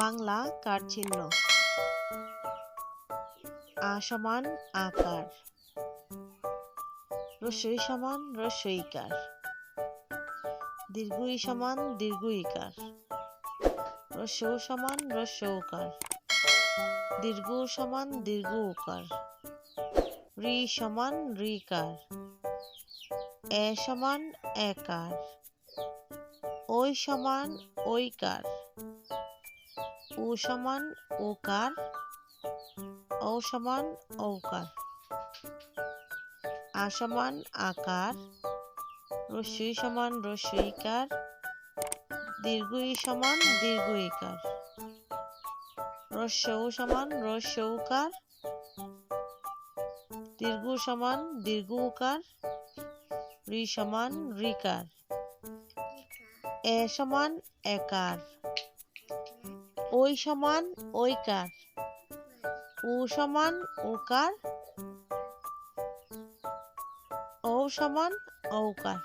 বাংলা কার চিহ্ন? আ সমান আকার। রসই সমান রসইকার দীর্ঘই সমান দীর্ঘইকার। রসৌ সমান রসৌকার দীর্ঘ সমান দীর্ঘ উকার রি সমান রিকার। এ সমান একার। ওই সমান ওইকার উ সমান উকার ও সমান ঔকার, আ সমান আকার রস্যই সমান রস্যইকার দীর্ঘই সমান দীর্ঘইকার, রস্যৌ সমান রস্যৌকার, দীর্ঘ সমান দীর্ঘ উকার রি সমান রিকার, এ সমান একার ওই সমান ওইকার উ সমান উকার ও সমান ঔকার